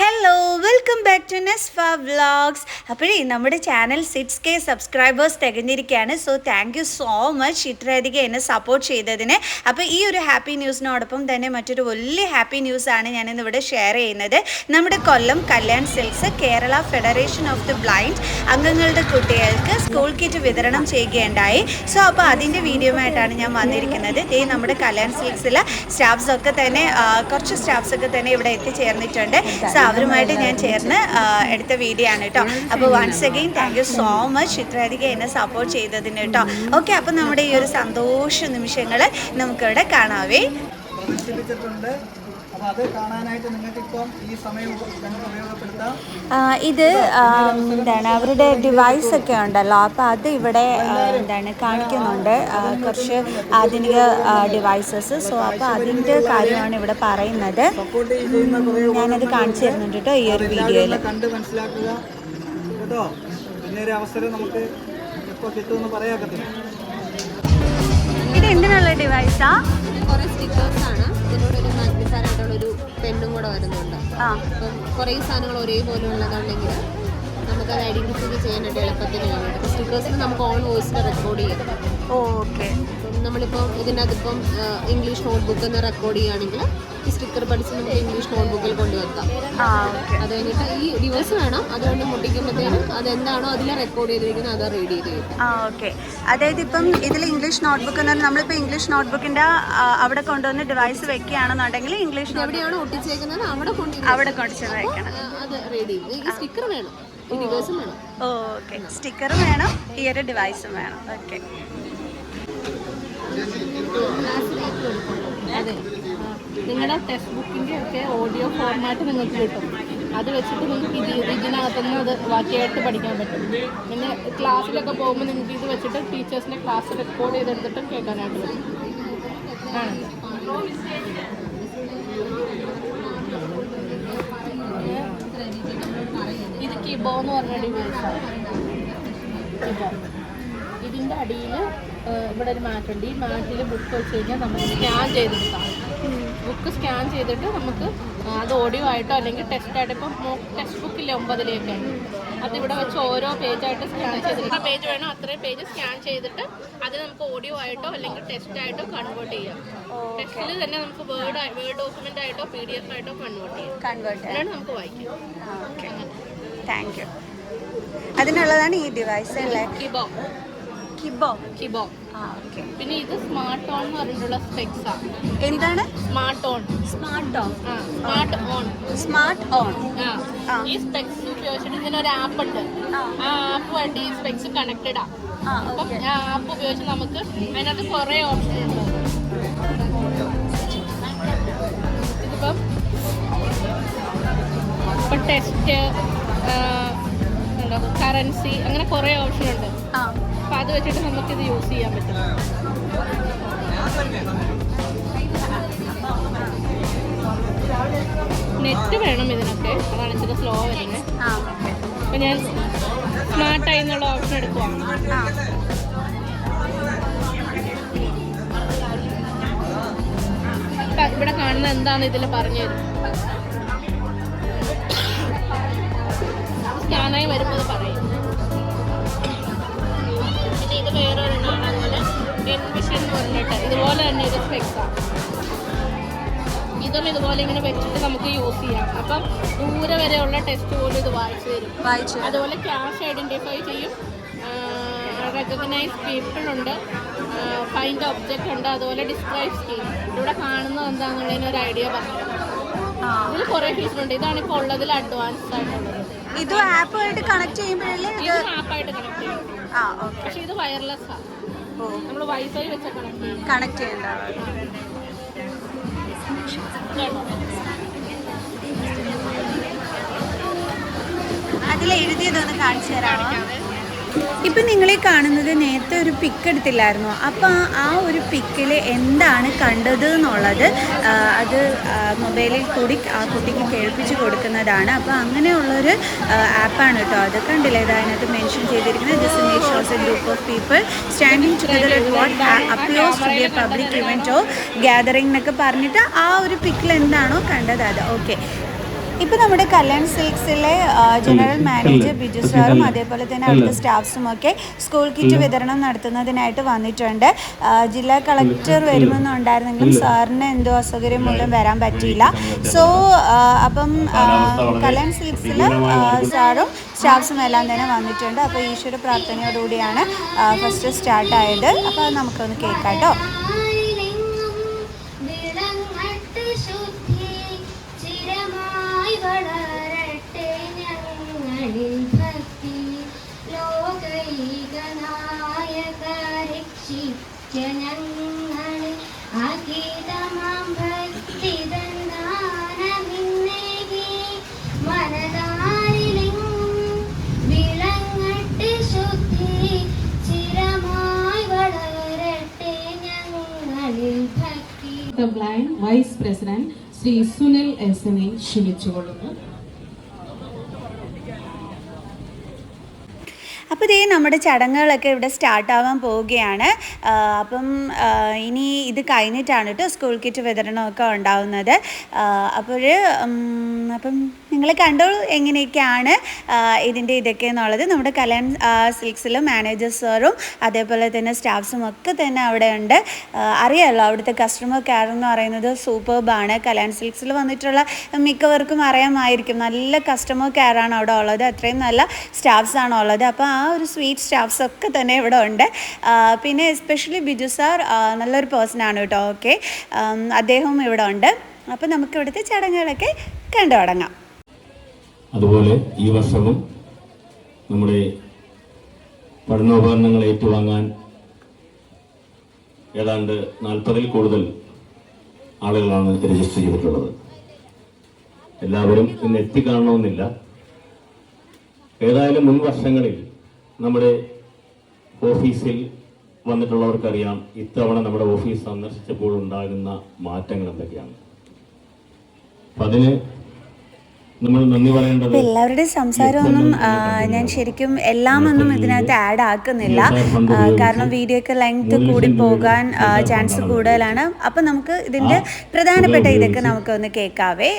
Hello welcome back to Nesfa vlogs അപ്പോഴേ നമ്മുടെ channel six K subscribers തികഞ്ഞിരിക്കുകയാണ്. So thank you so much ഇത്രയധികം എന്നെ support ചെയ്തതിന്. അപ്പോൾ ഈ ഒരു ഹാപ്പി ന്യൂസിനോടൊപ്പം തന്നെ മറ്റൊരു വലിയ ഹാപ്പി ന്യൂസാണ് ഞാനിന്ന് ഇവിടെ ഷെയർ ചെയ്യുന്നത്. നമ്മുടെ Kollam Kalyan Silks Kerala federation of the blind അംഗങ്ങളുടെ കുട്ടികൾക്ക് സ്കൂൾ കിറ്റ് വിതരണം ചെയ്യുകയുണ്ടായി. സോ അപ്പോൾ അതിന്റെ ആയിട്ടാണ് ഞാൻ വന്നിരിക്കുന്നത്. ഈ നമ്മുടെ കല്യാൺ സിൽക്സിലെ സ്റ്റാഫ്സൊക്കെ തന്നെ കുറച്ച് സ്റ്റാഫ്സൊക്കെ തന്നെ ഇവിടെ എത്തിച്ചേർന്നിട്ടുണ്ട്. സോ അവരുമായിട്ട് ഞാൻ ചേർന്ന് എടുത്ത വീഡിയോ ആണ് കേട്ടോ അപ്പോൾ once again thank you so much ഇത്രയധികം എന്നെ സപ്പോർട്ട് ചെയ്തതിന് കേട്ടോ ഓക്കെ അപ്പോൾ നമ്മുടെ ഈ ഒരു സന്തോഷ നിമിഷങ്ങൾ നമുക്കിവിടെ കാണാവേ. അത് കാണാനായിട്ട് നിങ്ങൾക്ക് ഇപ്പം ഈ സമയം നിങ്ങൾക്ക് ഉപയോഗപ്പെടുത്താം. ആ, ഇത് എന്താണ് അവരുടെ ഡിവൈസ് ഒക്കെ ഉണ്ടല്ലോ. അപ്പോൾ അത് ഇവിടെ എന്താണ് കാണിക്കുന്നുണ്ട്. കുറച്ച് ആധുനിക ഡിവൈസസ് സോ അപ്പോൾ അതിന്റെ കാര്യമാണ് ഇവിടെ പറയുന്നത്. ഞാനത് കാണിച്ചു തരുന്നുണ്ട് കേട്ടോ ഈ ഒരു വീഡിയോയിൽ. കണ്ട് മനസ്സിലാക്കുക. കേട്ടോ? പിന്നെ ഒരു അവസരം നമുക്ക് എപ്പോൾ കിട്ടുമെന്ന് പറയാക്കത്തില്ല ഇത് എന്തിനുള്ള ഡിവൈസാ കുറെ സ്റ്റിക്കേഴ്സ് ആണ് ഇതിനോട് ഒരു മാഗ്നിഫയർ ആയിട്ടുള്ള ഒരു പെണ്ണും കൂടെ വരുന്നുണ്ട്. അപ്പം കുറേ സാധനങ്ങൾ ഒരേപോലെ ഉള്ളതാണെങ്കിൽ നമുക്കത് ഐഡന്റിഫൈ ചെയ്യാനായിട്ട് എളുപ്പത്തിന് വേണ്ടിയിട്ട് സ്റ്റിക്കേഴ്സിന് നമുക്ക് ഓൺ വോയിസിൽ റെക്കോർഡ് ചെയ്യാം. ഓക്കെ. നമ്മളിപ്പോൾ ഇതിനകത്തിപ്പം ഇംഗ്ലീഷ് നോട്ട്ബുക്ക് എന്ന് റെക്കോർഡ് ചെയ്യുകയാണെങ്കിൽ ഈ സ്റ്റിക്കർ പഠിച്ച് നമുക്ക് ഇംഗ്ലീഷ് നോട്ട്ബുക്കിൽ കൊണ്ടുവെക്കാം. അത് കഴിഞ്ഞിട്ട് ഈ ഡിവൈസ് വേണം. അതുകൊണ്ട് മുട്ടിക്കുമ്പോഴത്തേനും അതെന്താണോ അതിൽ റെക്കോർഡ് ചെയ്തിരിക്കുന്നത് അത് റീഡ് ചെയ്ത് ഓക്കെ. അതായത് ഇപ്പം ഇതിൽ ഇംഗ്ലീഷ് നോട്ട്ബുക്ക് എന്ന് പറഞ്ഞാൽ നമ്മളിപ്പോൾ ഇംഗ്ലീഷ് നോട്ട്ബുക്കിന്റെ അവിടെ കൊണ്ടുവന്ന് ഡിവൈസ് വെക്കുകയാണെന്നുണ്ടെങ്കിൽ ഇംഗ്ലീഷ് എവിടെയാണ് ഒട്ടിച്ചേക്കുന്നത് അവിടെ കൊണ്ട് അവിടെ കൊണ്ടുചെന്ന് വെക്കണം. അത് റീഡ് ചെയ്യും. സ്റ്റിക്കർ വേണം. ഓക്കെ. സ്റ്റിക്കറും വേണം ഈ ഒരു ഡിവൈസും വേണം. ഓക്കെ. നിങ്ങളുടെ ടെക്സ്റ്റ് ബുക്കിന്റെ ഒക്കെ ഓഡിയോ ഫോർമാറ്റ് നിങ്ങൾക്ക് കിട്ടും. അത് വെച്ചിട്ട് നിങ്ങൾക്ക് ഇത് ഇതിനകത്തുനിന്ന് അത് ബാക്കിയായിട്ട് പഠിക്കാൻ പറ്റും. പിന്നെ ക്ലാസ്സിലൊക്കെ പോകുമ്പോൾ നിങ്ങൾക്ക് ഇത് വെച്ചിട്ട് ടീച്ചേഴ്സിന്റെ ക്ലാസ് റെക്കോർഡ് ചെയ്തെടുത്തിട്ട് കേൾക്കാനായിട്ട് പറ്റും. ആണല്ലോ കിബോ എന്ന് പറഞ്ഞ ഡിവൈസാണ് കിബോ ഇതിന്റെ അടിയിൽ ഇവിടെ ഒരു മാറ്റുണ്ട് ഈ മാറ്റിൽ ബുക്ക് വെച്ച് കഴിഞ്ഞാൽ നമുക്ക് സ്കാൻ ചെയ്തെടുക്കാം ബുക്ക് സ്കാൻ ചെയ്തിട്ട് നമുക്ക് അത് ഓഡിയോ ആയിട്ടോ അല്ലെങ്കിൽ ടെക്സ്റ്റ് ആയിട്ട് ഇപ്പം ടെക്സ്റ്റ് ബുക്കില്ലേ ഒമ്പതിലേക്കാണ് അത് ഇവിടെ വെച്ച് ഓരോ പേജായിട്ട് സ്കാൻ ചെയ്തിട്ട് എത്ര പേജ് വേണോ അത്രയും പേജ് സ്കാൻ ചെയ്തിട്ട് അത് നമുക്ക് ഓഡിയോ ആയിട്ടോ അല്ലെങ്കിൽ ടെക്സ്റ്റ് ആയിട്ടോ കൺവേർട്ട് ചെയ്യാം. ടെക്സ്റ്റിൽ തന്നെ നമുക്ക് വേർഡ് വേർഡ് ഡോക്യുമെന്റ് ആയിട്ടോ പി ഡി എഫ് ആയിട്ടോ കൺവേർട്ട് ചെയ്യാം. കൺവേർട്ട് നമുക്ക് വായിക്കാം. താങ്ക് യു അതിനുള്ളതാണ് ഈ ഡിവൈസ് അല്ലേ? കിബോ കിബോ കിബോ പിന്നെ ഇത് സ്മാർട്ട് ഓൺ എന്ന് പറഞ്ഞിട്ടുള്ള സ്പെക്സ് ആണ്. എന്താണ്? Smart on smart on smart on smart on. ഈ സ്പെക്സ് ഉപയോഗിച്ചിട്ട് ഇതിനൊരു ആപ്പ് ഉണ്ട്. ആ. ആപ്പുമായിട്ട് ഈ സ്പെക്സ് കണക്റ്റഡ് അപ്പം ആ ആപ്പ് ഉപയോഗിച്ച് നമുക്ക് അതിനകത്ത് കുറേ ഓപ്ഷൻ ഉണ്ട്. ഇതിപ്പം ഇപ്പം ടെസ്റ്റ് കറൻസി അങ്ങനെ കുറേ ഓപ്ഷൻ ഉണ്ട്. അപ്പം അത് വെച്ചിട്ട് നമുക്കിത് യൂസ് ചെയ്യാൻ പറ്റും. നെറ്റ് വേണം ഇതിനൊക്കെ. അതാണ് ഇച്ചിരി സ്ലോ വരുന്നത് അപ്പം ഞാൻ സ്മാർട്ടായി എന്നുള്ള ഓപ്ഷൻ എടുക്കുവാണ് ഇവിടെ കാണുന്ന എന്താണ് ഇതിൽ പറഞ്ഞു തരും സ്കാനായി വരുമ്പോൾ പറയും. പിന്നെ ഇത് വേറൊരെണ്ണമാണ് അതുപോലെ എൻവിഷൻ എന്ന് പറഞ്ഞിട്ട്. ഇതുപോലെ തന്നെ ഇത് ഫ്ലെക്സാണ് ഇതും ഇതുപോലെ ഇങ്ങനെ വെച്ചിട്ട് നമുക്ക് യൂസ് ചെയ്യാം. അപ്പം ദൂരെ വരെയുള്ള ടെസ്റ്റ് പോലും ഇത് വായിച്ചു തരും. വായിച്ചു അതുപോലെ ക്യാഷ് ഐഡന്റിഫൈ ചെയ്യും. റെക്കഗ്നൈസ് പീപ്പിൾ ഉണ്ട്. ഫൈൻഡ് ഒബ്ജക്റ്റ് ഉണ്ട്. അതുപോലെ ഡിസ്ക്രൈബ് ചെയ്യും. ഇവിടെ കാണുന്നത് എന്താണെന്നുള്ളതിന് ഒരു ഐഡിയ പറഞ്ഞു ഇതിൽ കുറേ ഫീച്ചർ ഉണ്ട്. ഇതാണ് ഇപ്പോൾ ഉള്ളതിൽ അഡ്വാൻസ്ഡ് ആയിട്ടുള്ളത്. ഇത് ആപ്പുമായിട്ട് കണക്ട് ചെയ്യുമ്പോഴല്ലേ ഇത്? ആപ്പായിട്ട് കണക്ട് ചെയ്യും. ആ ഓക്കെ പക്ഷേ ഇത് വയർലെസ് ആണ് ഓ. നമ്മൾ വൈഫൈ വെച്ച് കണക്ട് ചെയ്യും. കണക്ട് ചെയ്യണ്ടാവും കേട്ടോ അതിൽ എഴുതിയതൊന്ന് കാണിച്ചു തരാമോ? ഇപ്പം നിങ്ങളെ കാണുന്നത് നേരത്തെ ഒരു പിക്ക് എടുത്തില്ലായിരുന്നു? അപ്പോൾ ആ ഒരു പിക്കിൽ എന്താണ് കണ്ടത് എന്നുള്ളത് അത് മൊബൈലിൽ കൂടി ആ കുട്ടിക്ക് കേൾപ്പിച്ച് കൊടുക്കുന്നതാണ്. അപ്പോൾ അങ്ങനെയുള്ളൊരു ആപ്പാണ് കേട്ടോ അത്. കണ്ടില്ലേ? അതിനകത്ത് മെൻഷൻ ചെയ്തിരിക്കുന്നത് this image shows a group of people standing together at what appears to be a public ഇവന്റോ gathering എന്നൊക്കെ പറഞ്ഞിട്ട് ആ ഒരു പിക്കിൽ എന്താണോ കണ്ടത് അത്. ഓക്കെ ഇപ്പൊ നമ്മുടെ കല്യാൺ സിൽക്സിലെ ജനറൽ മാനേജർ ബിജു സാറും അതേപോലെ തന്നെ അവിടുത്തെ സ്റ്റാഫ്സും ഒക്കെ സ്കൂൾ കിറ്റ് വിതരണം നടത്തുന്നതിനായിട്ട് വന്നിട്ടുണ്ട്. ജില്ലാ കളക്ടർ വരുമെന്നുണ്ടായിരുന്നെങ്കിലും സാറിന് എന്തോ അസൗകര്യം മൂലം വരാൻ പറ്റിയില്ല. സോ അപ്പം കല്യാൺ സിൽക്സിൽ സാറും സ്റ്റാഫ്സും എല്ലാം തന്നെ വന്നിട്ടുണ്ട്. അപ്പോൾ ഈശ്വര പ്രാർത്ഥനയോടുകൂടിയാണ് ഫസ്റ്റ് സ്റ്റാർട്ട് ആയത്. അപ്പോൾ നമുക്കൊന്ന് കേൾക്കാം കേട്ടോ blind vice president Shri Sunil എസിനെ ക്ഷണിച്ചുകൊള്ളുന്നു. അപ്പോൾ ഇതേ നമ്മുടെ ചടങ്ങുകളൊക്കെ ഇവിടെ സ്റ്റാർട്ടാവാൻ പോവുകയാണ്. അപ്പം ഇനി ഇത് കഴിഞ്ഞിട്ടാണ് കേട്ടോ സ്കൂൾ കിറ്റ് വിതരണമൊക്കെ ഉണ്ടാവുന്നത്. അപ്പോൾ അപ്പം നിങ്ങൾ കണ്ടോളൂ എങ്ങനെയൊക്കെയാണ് ഇതിന്റെ ഇതൊക്കെ എന്നുള്ളത്? നമ്മുടെ കല്യാൺ സിൽക്സിലും മാനേജർ സാറും അതേപോലെ തന്നെ സ്റ്റാഫ്സും ഒക്കെ തന്നെ അവിടെ ഉണ്ട്. അറിയാമല്ലോ അവിടുത്തെ കസ്റ്റമർ കെയർ എന്ന് പറയുന്നത് സൂപ്പർബാണ് കല്യാൺ സിൽക്സിൽ വന്നിട്ടുള്ള മിക്കവർക്കും അറിയാമായിരിക്കും. നല്ല കസ്റ്റമർ കെയർ ആണ് അവിടെ ഉള്ളത്. അത്രയും നല്ല സ്റ്റാഫ്സ് ആണ് ഉള്ളത്. അപ്പോൾ ആ ഒരു സ്വീറ്റ് സ്റ്റാഫ്സ് ഒക്കെ തന്നെ ഇവിടെ ഉണ്ട്. പിന്നെ എസ്പെഷ്യലി ബിജു സാർ നല്ലൊരു പേഴ്സണാണ് കേട്ടോ. ഓക്കെ അദ്ദേഹവും ഇവിടെ ഉണ്ട്. അപ്പോൾ നമുക്ക് ഇവിടുത്തെ ചടങ്ങുകളൊക്കെ കണ്ടു തുടങ്ങാം. അതുപോലെ ഈ വർഷവും നമ്മുടെ പഠനോപകരണങ്ങൾ ഏറ്റുവാങ്ങാൻ ഏതാണ്ട് നാൽപ്പതിൽ കൂടുതൽ ആളുകളാണ് രജിസ്റ്റർ ചെയ്തിട്ടുള്ളത്. എല്ലാവരും ഇന്ന് എത്തിക്കാണണമെന്നില്ല ഏതായാലും മുൻ വർഷങ്ങളിൽ നമ്മുടെ ഓഫീസിൽ വന്നിട്ടുള്ളവർക്കറിയാം ഇത്തവണ നമ്മുടെ ഓഫീസ് സന്ദർശിച്ചപ്പോൾ ഉണ്ടാകുന്ന മാറ്റങ്ങൾ എന്തൊക്കെയാണ്? അപ്പം അതിന് എല്ലാവരുടെയും സംസാരമൊന്നും ഞാൻ ശരിക്കും എല്ലാം ഒന്നും ഇതിനകത്ത് ആഡ് ആക്കുന്നില്ല. കാരണം വീഡിയോ ഒക്കെ ലെങ്ത് കൂടി പോകാൻ ചാൻസ് കൂടുതലാണ്. അപ്പം നമുക്ക് ഇതിന്റെ പ്രധാനപ്പെട്ട ഇതൊക്കെ നമുക്ക് ഒന്ന് കേൾക്കാവേ.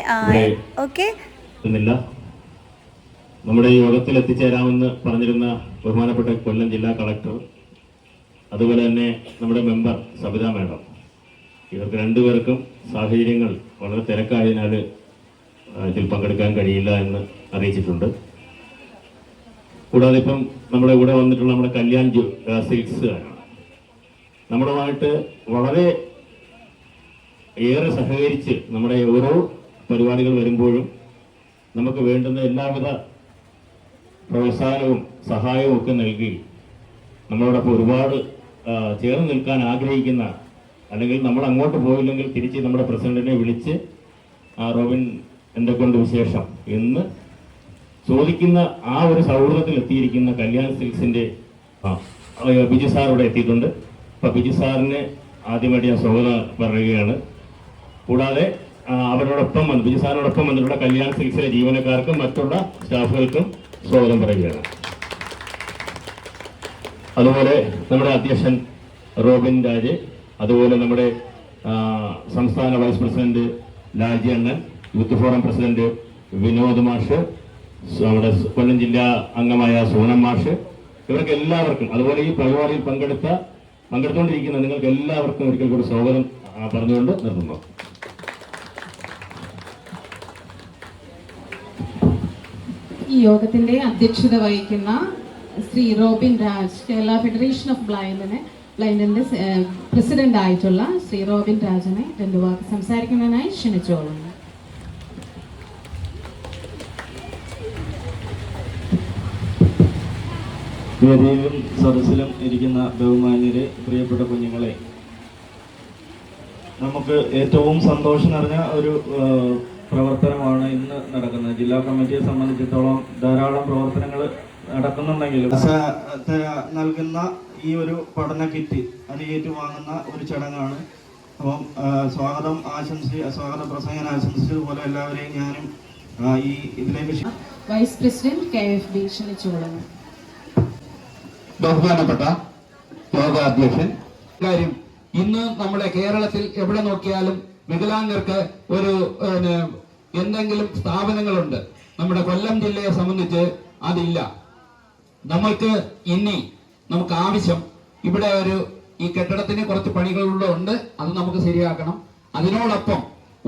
ഓക്കെ നമ്മുടെ യോഗത്തിൽ എത്തിച്ചേരാമെന്ന് പറഞ്ഞിരുന്ന ബഹുമാനപ്പെട്ട കൊല്ലം ജില്ലാ കളക്ടർ അതുപോലെ തന്നെ നമ്മുടെ മെമ്പർ സബിത മാഡം. ഇവർക്ക് രണ്ടുപേർക്കും സാഹചര്യങ്ങൾ വളരെ തിരക്കായതിനാൽ ഇതിൽ പങ്കെടുക്കാൻ കഴിയില്ല എന്ന് അറിയിച്ചിട്ടുണ്ട്. കൂടാതെ ഇപ്പം നമ്മുടെ കൂടെ വന്നിട്ടുള്ള നമ്മുടെ കല്യാൺ ജു സിൽക്സ് നമ്മുടെയുമായിട്ട് വളരെ ഏറെ സഹകരിച്ച് നമ്മുടെ ഓരോ പരിപാടികൾ വരുമ്പോഴും നമുക്ക് വേണ്ടുന്ന എല്ലാവിധ പ്രോത്സാഹനവും സഹായവും ഒക്കെ നൽകി നമ്മളോടൊപ്പം ഒരുപാട് ചേർന്ന് നിൽക്കാൻ ആഗ്രഹിക്കുന്ന അല്ലെങ്കിൽ നമ്മൾ അങ്ങോട്ട് പോയില്ലെങ്കിൽ തിരിച്ച് നമ്മുടെ പ്രസിഡന്റിനെ വിളിച്ച് ആ റോബിൻ എന്തൊക്കെയുണ്ട് വിശേഷം എന്ന് ചോദിക്കുന്ന ആ ഒരു സൗഹൃദത്തിൽ എത്തിയിരിക്കുന്ന കല്യാൺ സിൽക്സിന്റെ ബിജു സാർ ഇവിടെ എത്തിയിട്ടുണ്ട്. അപ്പൊ ബിജു സാറിന് ആദ്യമായിട്ട് ഞാൻ സ്വാഗതം പറയുകയാണ്. കൂടാതെ അവരോടൊപ്പം ബിജു സാറിനോടൊപ്പം വന്നിട്ടുള്ള കല്യാൺ സിൽക്സിലെ ജീവനക്കാർക്കും മറ്റുള്ള സ്റ്റാഫുകൾക്കും സ്വാഗതം പറയുകയാണ്. അതുപോലെ നമ്മുടെ അധ്യക്ഷൻ റോബിൻ രാജ് അതുപോലെ നമ്മുടെ സംസ്ഥാന വൈസ് പ്രസിഡന്റ് ലാൽജി അണ്ണൻ യൂത്ത് ഫോറം പ്രസിഡന്റ് വിനോദ് മാഷ് നമ്മുടെ കൊല്ലം ജില്ലാ അംഗമായ സോണം മാഷ് ഇവർക്ക് എല്ലാവർക്കും അതുപോലെ ഈ പരിപാടിയിൽ പങ്കെടുത്ത പങ്കെടുത്തുകൊണ്ടിരിക്കുന്ന നിങ്ങൾക്ക് എല്ലാവർക്കും ഒരിക്കൽ കൂടി സ്വാഗതം പറഞ്ഞുകൊണ്ട് നിർത്തുന്നു. ഈ യോഗത്തിന്റെ അധ്യക്ഷത വഹിക്കുന്ന Shri Robin Raj Kerala federation of ബ്ലൈൻഡിനെ ബ്ലൈൻഡിന്റെ പ്രസിഡന്റ് ആയിട്ടുള്ള ശ്രീ റോബിൻ രാജിനെ രണ്ടു വാക്ക് സംസാരിക്കുന്നതിനായി ക്ഷണിച്ചോളുന്നു. വേദിയിലും സദസ്സിലും ഇരിക്കുന്ന ബഹുമാന്യരെ പ്രിയപ്പെട്ട കുഞ്ഞുങ്ങളെ നമുക്ക് ഏറ്റവും സന്തോഷം നിറഞ്ഞ ഒരു പ്രവർത്തനമാണ് ഇന്ന് നടക്കുന്നത്. ജില്ലാ കമ്മിറ്റിയെ സംബന്ധിച്ചിടത്തോളം ധാരാളം പ്രവർത്തനങ്ങൾ നടക്കുന്നുണ്ടെങ്കിലും നൽകുന്ന ഈ ഒരു പഠന കിറ്റ് അത് ഏറ്റുവാങ്ങുന്ന ഒരു ചടങ്ങാണ്. അപ്പം സ്വാഗതം ആശംസി സ്വാഗത പ്രസംഗൻ ആശംസിച്ചതുപോലെ എല്ലാവരെയും ഞാനും ഈ ഇതിലേക്ക് vice president K F D ബഹുമാനപ്പെട്ട ലോകാധ്യക്ഷൻ കാര്യം ഇന്ന് നമ്മുടെ കേരളത്തിൽ എവിടെ നോക്കിയാലും വികലാംഗർക്ക് ഒരു എന്തെങ്കിലും സ്ഥാപനങ്ങളുണ്ട് നമ്മുടെ കൊല്ലം ജില്ലയെ സംബന്ധിച്ച് അതില്ല. നമ്മൾക്ക് ഇനി നമുക്ക് ആവശ്യം ഇവിടെ ഒരു ഈ കെട്ടിടത്തിന് കുറച്ച് പണികളുള്ള ഉണ്ട് അത് നമുക്ക് ശരിയാക്കണം. അതിനോടൊപ്പം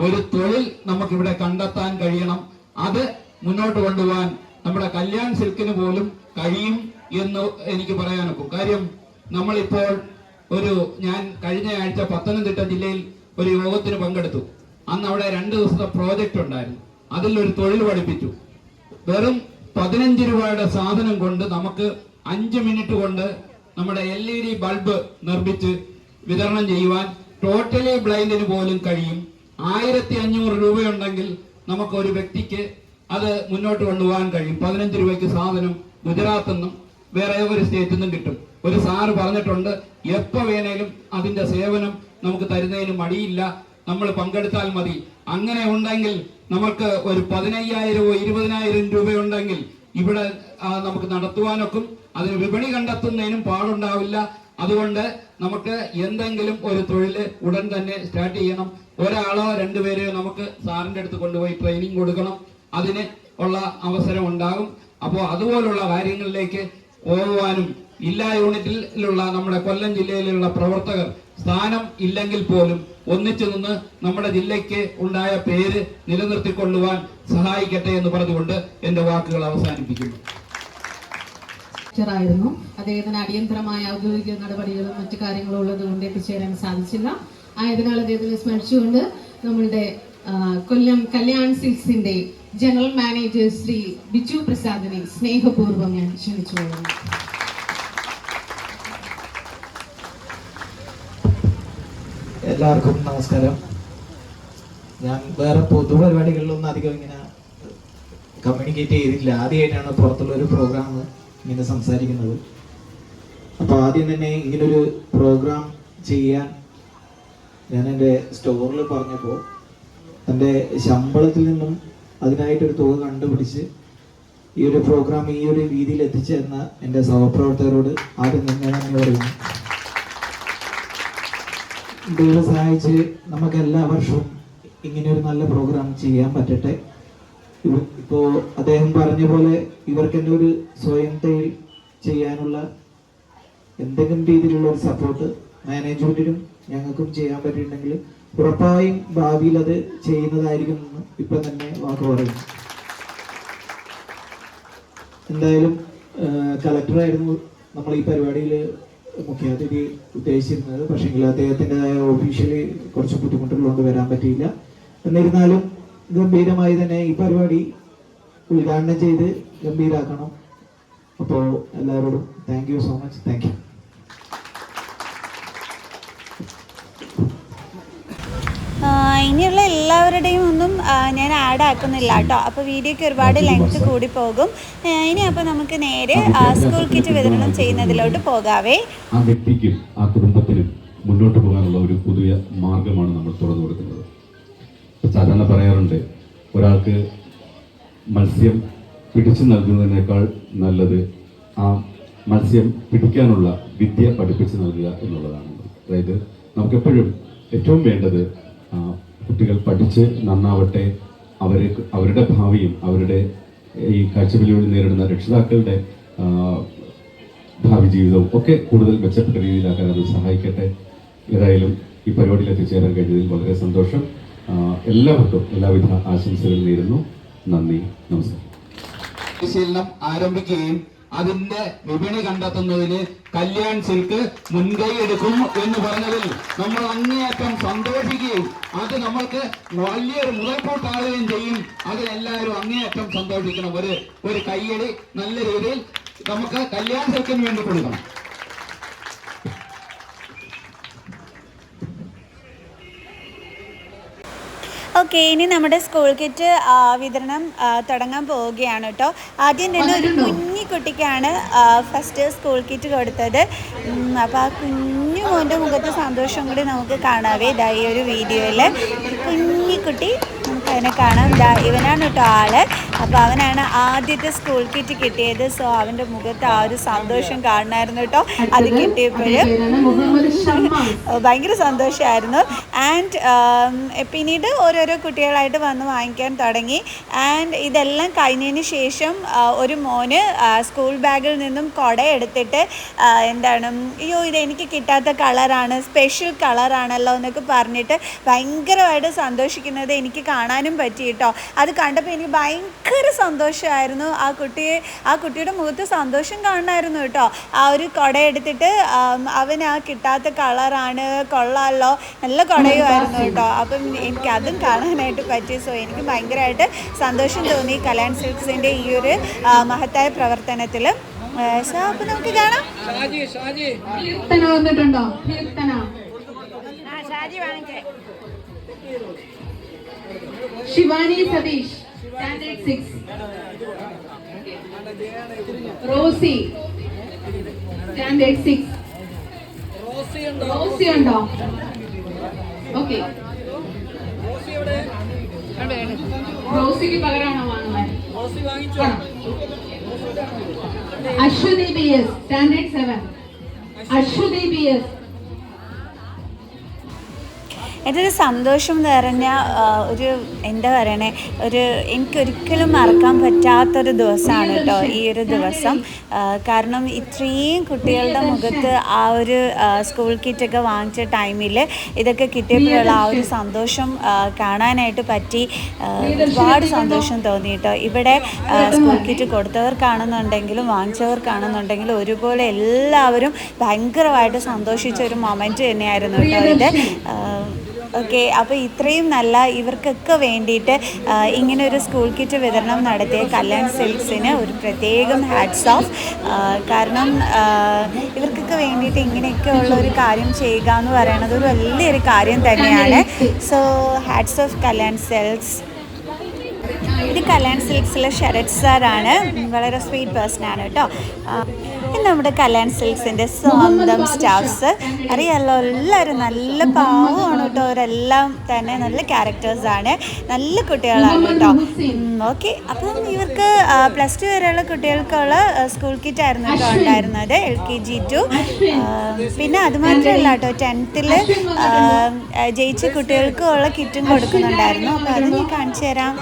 ഒരു തൊഴിൽ നമുക്ക് ഇവിടെ കണ്ടെത്താൻ കഴിയണം. അത് മുന്നോട്ട് കൊണ്ടുപോകാൻ നമ്മുടെ കല്യാൺ സിൽക്കിന് പോലും കഴിയും എന്ന് എനിക്ക് പറയാനൊക്കും. കാര്യം നമ്മളിപ്പോൾ ഒരു ഞാൻ കഴിഞ്ഞ ആഴ്ച പത്തനംതിട്ട ജില്ലയിൽ ഒരു യോഗത്തിന് പങ്കെടുത്തു. അന്ന് അവിടെ രണ്ട് ദിവസത്തെ പ്രോജക്റ്റ് ഉണ്ടായിരുന്നു. അതിൽ ഒരു തൊഴിൽ പഠിപ്പിച്ചു. വെറും പതിനഞ്ച് രൂപയുടെ സാധനം കൊണ്ട് നമുക്ക് അഞ്ച് മിനിറ്റ് കൊണ്ട് നമ്മുടെ എൽ ഇ ഡി ബൾബ് നിർമ്മിച്ച് വിതരണം ചെയ്യുവാൻ ടോട്ടലി ബ്ലൈൻഡിന് പോലും കഴിയും. ആയിരത്തി അഞ്ഞൂറ് രൂപയുണ്ടെങ്കിൽ നമുക്ക് ഒരു വ്യക്തിക്ക് അത് മുന്നോട്ട് കൊണ്ടുപോകാൻ കഴിയും. പതിനഞ്ച് രൂപയ്ക്ക് സാധനം ഗുജറാത്തിൽ നിന്നും വേറെ ഒരു സ്റ്റേറ്റിൽ നിന്നും കിട്ടും. ഒരു സാറ് പറഞ്ഞിട്ടുണ്ട് എപ്പോ വേണേലും അതിന്റെ സേവനം നമുക്ക് തരുന്നതിന് മടിയില്ല. നമ്മൾ പങ്കെടുത്താൽ മതി. അങ്ങനെ ഉണ്ടെങ്കിൽ നമുക്ക് ഒരു പതിനയ്യായിരമോ ഇരുപതിനായിരം രൂപയുണ്ടെങ്കിൽ ഇവിടെ നമുക്ക് നടത്തുവാനൊക്കും. അതിന് വിപണി കണ്ടെത്തുന്നതിനും പാടുണ്ടാവില്ല. അതുകൊണ്ട് നമുക്ക് എന്തെങ്കിലും ഒരു തൊഴിൽ ഉടൻ തന്നെ സ്റ്റാർട്ട് ചെയ്യണം. ഒരാളോ രണ്ടുപേരെയോ നമുക്ക് സാറിന്റെ അടുത്ത് കൊണ്ടുപോയി ട്രെയിനിങ് കൊടുക്കണം. അതിന് ഉള്ള അവസരം ഉണ്ടാകും. അപ്പോൾ അതുപോലുള്ള കാര്യങ്ങളിലേക്ക് പോകുവാനും ഇല്ലാ യൂണിറ്റിലുള്ള നമ്മുടെ കൊല്ലം ജില്ലയിലുള്ള പ്രവർത്തകർ സ്ഥാനം ഇല്ലെങ്കിൽ പോലും ഒന്നിച്ചു നിന്ന് നമ്മുടെ ജില്ലയ്ക്ക് ഉണ്ടായ പേര് നിലനിർത്തിക്കൊള്ളുവാൻ സഹായിക്കട്ടെ എന്ന് പറഞ്ഞുകൊണ്ട് എന്റെ വാക്കുകൾ അവസാനിപ്പിക്കുന്നു. ആയിരുന്നു. അദ്ദേഹത്തിന് അടിയന്തരമായ ഔദ്യോഗിക നടപടികളും മറ്റു കാര്യങ്ങളും ഉള്ളത് കൊണ്ട് എത്തിച്ചേരാൻ സാധിച്ചില്ല. ആയതിനാൽ അദ്ദേഹത്തിനെ സ്മരിച്ചുകൊണ്ട് നമ്മളുടെ കൊല്ലം കല്യാൺ സിൽസിന്റെ ജനറൽ മാനേജർ ശ്രീ ബിജു പ്രസാദിനെ സ്നേഹപൂർവം ഞാൻ ക്ഷണിച്ചുകൊള്ളുന്നു. എല്ലാവർക്കും നമസ്കാരം. ഞാൻ വേറെ പൊതുപരിപാടികളിലൊന്നും അധികം ഇങ്ങനെ കമ്മ്യൂണിക്കേറ്റ് ചെയ്തിട്ടില്ല. ആദ്യമായിട്ടാണ് പുറത്തുള്ള ഒരു പ്രോഗ്രാം ഇങ്ങനെ സംസാരിക്കുന്നത്. അപ്പോൾ ആദ്യം തന്നെ ഇങ്ങനൊരു പ്രോഗ്രാം ചെയ്യാൻ ഞാൻ എന്റെ സ്റ്റോറിൽ പറഞ്ഞപ്പോൾ എന്റെ ശമ്പളത്തിൽ നിന്നും അതിനായിട്ടൊരു തുക കണ്ടുപിടിച്ച് ഈ ഒരു പ്രോഗ്രാം ഈ ഒരു രീതിയിൽ എത്തിച്ചേർന്ന എന്റെ സഹപ്രവർത്തകരോട് ആദ്യം തന്നെ പറയുന്നു. ദൈവം സഹായിച്ച് നമുക്ക് എല്ലാ വർഷവും ഇങ്ങനെ ഒരു നല്ല പ്രോഗ്രാം ചെയ്യാൻ പറ്റട്ടെ. ഇപ്പോ അദ്ദേഹം പറഞ്ഞ പോലെ ഇവർക്ക് എന്റെ ഒരു സ്വയം തൊഴിൽ ചെയ്യാനുള്ള എന്തെങ്കിലും രീതിയിലുള്ള ഒരു സപ്പോർട്ട് മാനേജ്മെന്റിനും ഞങ്ങൾക്കും ചെയ്യാൻ പറ്റിയിട്ടുണ്ടെങ്കിൽ ഉറപ്പായും ഭാവിയിൽ അത് ചെയ്യുന്നതായിരിക്കും എന്ന് ഇപ്പം തന്നെ വാക്ക് പറയുന്നു. എന്തായാലും കളക്ടറായിരുന്നു നമ്മൾ ഈ പരിപാടിയിൽ മുഖ്യാതിഥി ഉദ്ദേശിച്ചിരുന്നത്. പക്ഷേങ്കിൽ അദ്ദേഹത്തിന്റെതായ ഒഫീഷ്യലി കുറച്ച് ബുദ്ധിമുട്ടുള്ളതുകൊണ്ട് വരാൻ പറ്റിയില്ല. എന്നിരുന്നാലും ഗംഭീരമായി തന്നെ ഈ പരിപാടി ഉദ്ഘാടനം ചെയ്ത് ഗംഭീരാക്കണം. അപ്പോൾ എല്ലാവരോടും thank you so much thank you ഇനിയുള്ള എല്ലാവരുടെയും ഒന്നും ഞാൻ ആഡ് ആക്കുന്നില്ല കേട്ടോ അപ്പോൾ വീഡിയോയ്ക്ക് ഒരുപാട് ലെങ്ത് കൂടി പോകും. ഇനി അപ്പോൾ നമുക്ക് നേരെ സ്കൂൾ കിറ്റ് വിതരണം ചെയ്യുന്നതിലോട്ട് പോകാവേ. ആ വ്യക്തിക്കും ആ കുടുംബത്തിനും മുന്നോട്ട് പോകാനുള്ള ഒരു പുതിയ മാർഗമാണ് നമ്മൾ തുറന്നു കൊടുക്കുന്നത്. സാധാരണ പറയാറുണ്ട് ഒരാൾക്ക് മത്സ്യം പിടിച്ചു നൽകുന്നതിനേക്കാൾ നല്ലത് ആ മത്സ്യം പിടിക്കാനുള്ള വിദ്യ പഠിപ്പിച്ചു നൽകുക എന്നുള്ളതാണ് അതായത് നമുക്കെപ്പോഴും ഏറ്റവും വേണ്ടത് കുട്ടികൾ പഠിച്ച് നന്നാവട്ടെ അവരെ അവരുടെ ഭാവിയും അവരുടെ ഈ കാഴ്ചവെല്ലുവിളി നേരിടുന്ന രക്ഷിതാക്കളുടെ ഭാവി ജീവിതവും ഒക്കെ കൂടുതൽ മെച്ചപ്പെട്ട രീതിയിലാക്കാൻ അത് സഹായിക്കട്ടെ. ഏതായാലും ഈ പരിപാടിയിൽ എത്തിച്ചേരാൻ കഴിഞ്ഞതിൽ വളരെ സന്തോഷം. എല്ലാവർക്കും എല്ലാവിധ ആശംസകൾ നേരുന്നു. നന്ദി. നമസ്കാരം. പരിശീലനം ആരംഭിക്കുകയും അതിന്റെ വിപണി കണ്ടെത്തുന്നതിന് കല്യാൺ സിൽക്ക് മുൻകൈ എടുക്കും എന്ന് പറഞ്ഞതിൽ നമ്മൾ അങ്ങേയറ്റം സന്തോഷിക്കുകയും അത് നമ്മൾക്ക് വലിയൊരു മുതൽക്കൂട്ടാവുകയും ചെയ്യും. അതിലെല്ലാവരും അങ്ങേയറ്റം സന്തോഷിക്കണം. ഒരു ഒരു കയ്യടി നല്ല രീതിയിൽ നമുക്ക് കല്യാൺ സിൽക്കിന് വേണ്ടി കൊടുക്കണം. ഓക്കെ ഇനി നമ്മുടെ സ്കൂൾ കിറ്റ് വിതരണം തുടങ്ങാൻ പോവുകയാണ് കേട്ടോ ആദ്യം തന്നെ ഒരു കുഞ്ഞി കുട്ടിക്കാണ് ഫസ്റ്റ് സ്കൂൾ കിറ്റ് കൊടുത്തത്. അപ്പോൾ ആ കുഞ്ഞു മോന്റെ മുഖത്ത് സന്തോഷം കൂടി നമുക്ക് കാണാവേ ഇതാ ഈ ഒരു വീഡിയോയിൽ കുഞ്ഞിക്കുട്ടി നമുക്ക് അതിനെ കാണാം. ഇതാ ഇവനാണ് കേട്ടോ ആൾ. അപ്പോൾ അവനാണ് ആദ്യത്തെ സ്കൂൾ കിറ്റ് കിട്ടിയത്. സോ അവന്റെ മുഖത്ത് ആ ഒരു സന്തോഷം കാണണമായിരുന്നു കേട്ടോ. അത് കിട്ടിയപ്പോഴും ഭയങ്കര സന്തോഷമായിരുന്നു ആൻഡ് പിന്നീട് ഓരോരോ കുട്ടികളായിട്ട് വന്ന് വാങ്ങിക്കാൻ തുടങ്ങി. ആൻഡ് ഇതെല്ലാം കഴിഞ്ഞതിന് ശേഷം ഒരു മോന് സ്കൂൾ ബാഗിൽ നിന്നും കുട എടുത്തിട്ട് എന്താണ് അയ്യോ ഇത് എനിക്ക് കിട്ടാത്ത കളറാണ് സ്പെഷ്യൽ കളറാണല്ലോ എന്നൊക്കെ പറഞ്ഞിട്ട് ഭയങ്കരമായിട്ട് സന്തോഷിക്കുന്നത് എനിക്ക് കാണാനും പറ്റി കേട്ടോ. അത് കണ്ടപ്പോൾ എനിക്ക് ഭയങ്കര സന്തോഷമായിരുന്നു. ആ കുട്ടിയെ ആ കുട്ടിയുടെ മുഖത്ത് സന്തോഷം കാണണമായിരുന്നു കേട്ടോ. ആ ഒരു കുട എടുത്തിട്ട് അവൻ ആ കിട്ടാത്ത കളറാണ് കൊള്ളാമല്ലോ നല്ല കുടയുമായിരുന്നു കേട്ടോ. അപ്പം എനിക്ക് അതും കാണാനായിട്ട് പറ്റി. സോ എനിക്ക് ഭയങ്കരമായിട്ട് സന്തോഷം തോന്നി കല്യാൺ സിൽക്സിന്റെ ഈ ഒരു മഹത്തായ പ്രവർത്തനത്തിൽ സോ അപ്പം നമുക്ക് കാണാം. വന്നിട്ടുണ്ടോ? Shivani Satheesh. Standard six Rosie standard six Rosie ഉണ്ടോ? ഓക്കെ റോസിക്ക് പകരമാണോ വാങ്ങുവാൻ? Aswathy B S standard seven Aswathy B S ഇതൊരു സന്തോഷം എന്ന് പറഞ്ഞാൽ ഒരു എന്താ പറയണേ ഒരു എനിക്കൊരിക്കലും മറക്കാൻ പറ്റാത്തൊരു ദിവസമാണ് കേട്ടോ ഈ ഒരു ദിവസം. കാരണം ഇത്രയും കുട്ടികളുടെ മുഖത്ത് ആ ഒരു സ്കൂൾ കിറ്റൊക്കെ വാങ്ങിച്ച ടൈമിൽ ഇതൊക്കെ കിട്ടിയപ്പോഴുള്ള ആ ഒരു സന്തോഷം കാണാനായിട്ട് പറ്റി. ഒരുപാട് സന്തോഷം തോന്നി കേട്ടോ. ഇവിടെ സ്കൂൾ കിറ്റ് കൊടുത്തവർക്കാണെന്നുണ്ടെങ്കിലും വാങ്ങിച്ചവർക്കാണെന്നുണ്ടെങ്കിലും ഒരുപോലെ എല്ലാവരും ഭയങ്കരമായിട്ട് സന്തോഷിച്ച ഒരു മൊമെന്റ് തന്നെയായിരുന്നു കേട്ടോ ഇത്. ഓക്കെ അപ്പോൾ ഇത്രയും നല്ല ഇവർക്കൊക്കെ വേണ്ടിയിട്ട് ഇങ്ങനെ ഒരു സ്കൂൾ കിറ്റ് വിതരണം നടത്തിയ കല്യാൺ സിൽക്സിന് ഒരു പ്രത്യേകം ഹാറ്റ്സ് ഓഫ് കാരണം ഇവർക്കൊക്കെ വേണ്ടിയിട്ട് ഇങ്ങനെയൊക്കെ ഉള്ള ഒരു കാര്യം ചെയ്യുക എന്ന് പറയുന്നത് ഒരു വലിയൊരു കാര്യം തന്നെയാണ്. So hats off Kalyan Silks. ഇത് കല്യാൺ സിൽക്സിലെ ശരത് സാറാണ്. വളരെ സ്വീറ്റ് പേഴ്സൺ ആണ് കേട്ടോ. നമ്മുടെ കല്യാൺ സിൽക്സിന്റെ സ്വന്തം സ്റ്റാഫ്സ്. അറിയാമല്ലോ എല്ലാവരും നല്ല പാവമാണ് കേട്ടോ. അവരെല്ലാം തന്നെ നല്ല ക്യാരക്ടേഴ്സാണ് നല്ല കുട്ടികളാണ് കേട്ടോ. ഓക്കെ അപ്പം ഇവർക്ക് പ്ലസ് ടു വരെയുള്ള കുട്ടികൾക്കുള്ള സ്കൂൾ കിറ്റ് ആയിരുന്നു കേട്ടോ ഉണ്ടായിരുന്നത് എൽ കെ ജി ടു പിന്നെ അതുമാത്രമല്ല കേട്ടോ ടെൻത്തിൽ ജയിച്ച കുട്ടികൾക്കും ഉള്ള കിറ്റും കൊടുക്കുന്നുണ്ടായിരുന്നു. അപ്പോൾ അത് ഞാൻ കാണിച്ചു തരാം.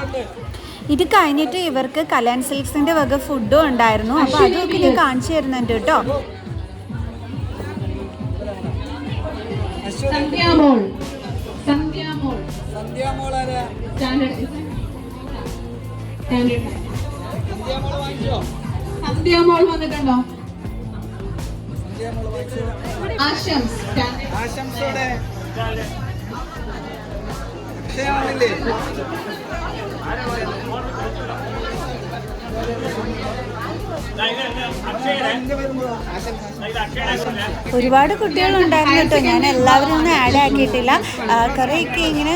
ഇത് കഴിഞ്ഞിട്ട് ഇവർക്ക് കല്യാൺ സിൽക്സിന്റെ വക ഫുഡും ഉണ്ടായിരുന്നു. അപ്പൊ അതൊക്കെ ഞാൻ കാണിച്ചു തരുന്നുണ്ട് കേട്ടോ. സന്ധ്യാമോൾ സന്ധ്യാമോൾ സ്റ്റാൻഡേർഡ്. സ്റ്റാൻഡേർഡ്. സന്ധ്യാമോൾ വന്നിട്ടുണ്ടോ? ആശംസ്. സ്റ്റാൻഡേർഡ് ഒരുപാട് കുട്ടികളുണ്ടായിരുന്നു കേട്ടോ. ഞാൻ എല്ലാവരും ഒന്നും ആഡ് ആക്കിയിട്ടില്ല. കുറേയൊക്കെ ഇങ്ങനെ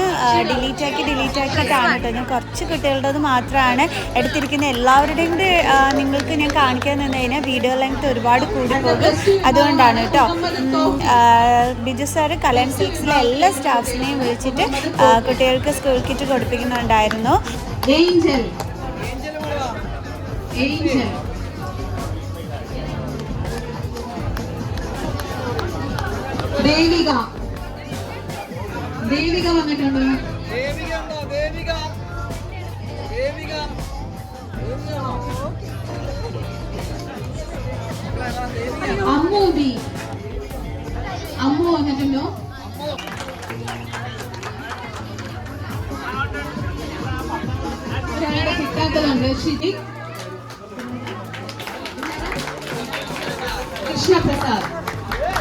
ഡിലീറ്റ് ആക്കി ഡിലീറ്റ് ആക്കിയിട്ടാണ് കേട്ടോ. ഞാൻ കുറച്ച് കുട്ടികളുടേത് മാത്രമാണ് എടുത്തിരിക്കുന്ന എല്ലാവരുടെയും നിങ്ങൾക്ക് ഞാൻ കാണിക്കാൻ നിന്ന് കഴിഞ്ഞാൽ വീഡിയോ ലെങ്ത് ഒരുപാട് കൂടിപ്പോകും. അതുകൊണ്ടാണ് കേട്ടോ. ബിജു സാറ് കലൻ സിൽക്സിലെ എല്ലാ സ്റ്റാഫ്സിനെയും വിളിച്ചിട്ട് കുട്ടികൾക്ക് school kit കൊടുപ്പിക്കുന്നുണ്ടായിരുന്നു. Angel Angel Devika. Devika വന്നിട്ടുണ്ടോ. അമ്മു ബി അമ്മു വന്നിട്ടുണ്ടോ? ഒരാളുടെ കിട്ടാത്തതുണ്ട് ശരി. കൃഷ്ണപ്രസാദ്.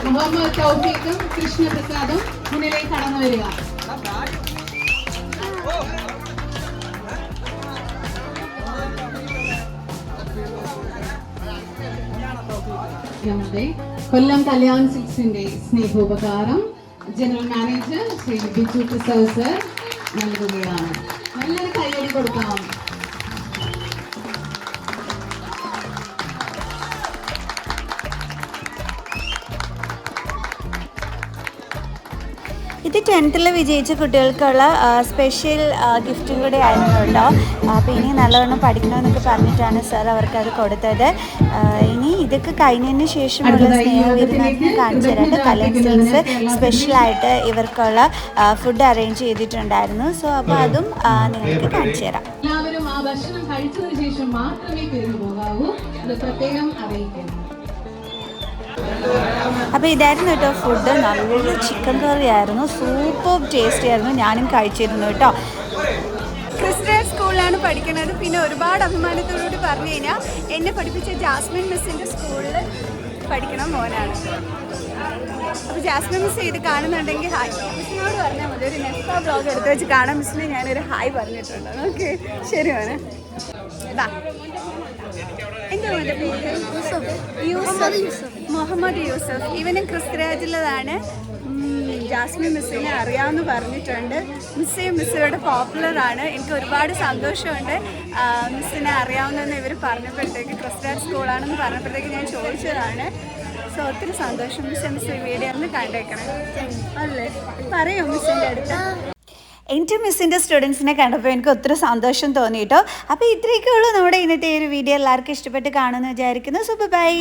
മുഹമ്മദ് തൗഫീഖും കൃഷ്ണപ്രസാദും മുന്നിലേക്ക് കടന്നു വരിക. കൊല്ലം കല്യാൺ സിൽക്സിന്റെ സ്നേഹോപകാരം general manager Shri Biju Prasad sir നൽകുകയാണ്. നല്ലൊരു കൈയടി കൊടുക്കാം ടെൻത്തിൽ വിജയിച്ച കുട്ടികൾക്കുള്ള സ്പെഷ്യൽ ഗിഫ്റ്റും കൂടെ ആയിരുന്നു കേട്ടോ. അപ്പോൾ ഇനി നല്ലവണ്ണം പഠിക്കണമെന്നൊക്കെ പറഞ്ഞിട്ടാണ് സാർ അവർക്ക് അത് കൊടുത്തത്. ഇനി ഇതൊക്കെ കഴിഞ്ഞതിന് ശേഷമുള്ള സ്നേഹവിരുന്നൊക്കെ കാണിച്ചു തരാണ്ട് കലൻ സ്പെഷ്യലായിട്ട് ഇവർക്കുള്ള ഫുഡ് അറേഞ്ച് ചെയ്തിട്ടുണ്ടായിരുന്നു. സോ അപ്പോൾ അതും. നിങ്ങൾക്ക് കാണിച്ചു തരാം. എല്ലാവരും ആ ഭക്ഷണം കഴിച്ചതിന് ശേഷം മാത്രമേ പിരിഞ്ഞു പോകാവൂ. അത് പ്രത്യേകം അറിയിക്കണം അപ്പോൾ ഇതായിരുന്നു കേട്ടോ ഫുഡ് നല്ല ചിക്കൻ കറി ആയിരുന്നു. സൂപ്പർ ടേസ്റ്റി ആയിരുന്നു. ഞാനും കഴിച്ചിരുന്നു കേട്ടോ. ക്രിസ്ത്യൻ സ്കൂളിലാണ് പഠിക്കുന്നത്. പിന്നെ ഒരുപാട് അഭിമാനത്തോടുകൂടി പറഞ്ഞു കഴിഞ്ഞാൽ എന്നെ പഠിപ്പിച്ച ജാസ്മിൻ മിസ്സിന്റെ സ്കൂളിൽ പഠിക്കണ മോനാണ്. അപ്പോൾ ജാസ്മിൻ മിസ് ഇത് കാണുന്നുണ്ടെങ്കിൽ ഹായ് മിസ്സിനോട് പറഞ്ഞാൽ മതി. ഒരു നെക്സ്റ്റ് ബ്ലോഗ് എടുത്ത് വെച്ച് കാണാൻ മിസ്സിന് ഞാനൊരു ഹായ് പറഞ്ഞിട്ടുണ്ട്. ഓക്കെ. ശരി മോനെ. ഇതാ എന്താ മോന്റെ പേര് യൂസഫ് മുഹമ്മദ് യൂസഫ്. ഇവനും ക്രിസ്തുരാജിലതാണ് ജാസ്മിൻ മിസ്സിനെ അറിയാമെന്ന് പറഞ്ഞിട്ടുണ്ട്. മിസ്സേ മിസ്സിലൂടെ പോപ്പുലറാണ് എനിക്ക് ഒരുപാട് സന്തോഷമുണ്ട്. മിസ്സിനെ അറിയാവുന്നതെന്ന് ഇവർ പറഞ്ഞപ്പോഴത്തേക്ക് ക്രിസ്തുരാജ് സ്കൂളാണെന്ന് പറഞ്ഞപ്പോഴത്തേക്ക് ഞാൻ ചോദിച്ചതാണ്. സോ ഒത്തിരി സന്തോഷം മിസ് മിസ് വീഡിയോ ഒന്ന് കണ്ടേക്കണം. അല്ലേ? പറയോ മിസ്സിന്റെ അടുത്ത്. എന്റെ മിസ്സിന്റെ സ്റ്റുഡൻസിനെ കണ്ടപ്പോൾ എനിക്ക് ഒത്തിരി സന്തോഷം തോന്നിയിട്ടോ. അപ്പോൾ ഇത്രയൊക്കെ ഉള്ളൂ നമ്മുടെ ഇന്നത്തെ ഒരു വീഡിയോ എല്ലാവർക്കും ഇഷ്ടപ്പെട്ട് കാണുമെന്ന് വിചാരിക്കുന്നു. So by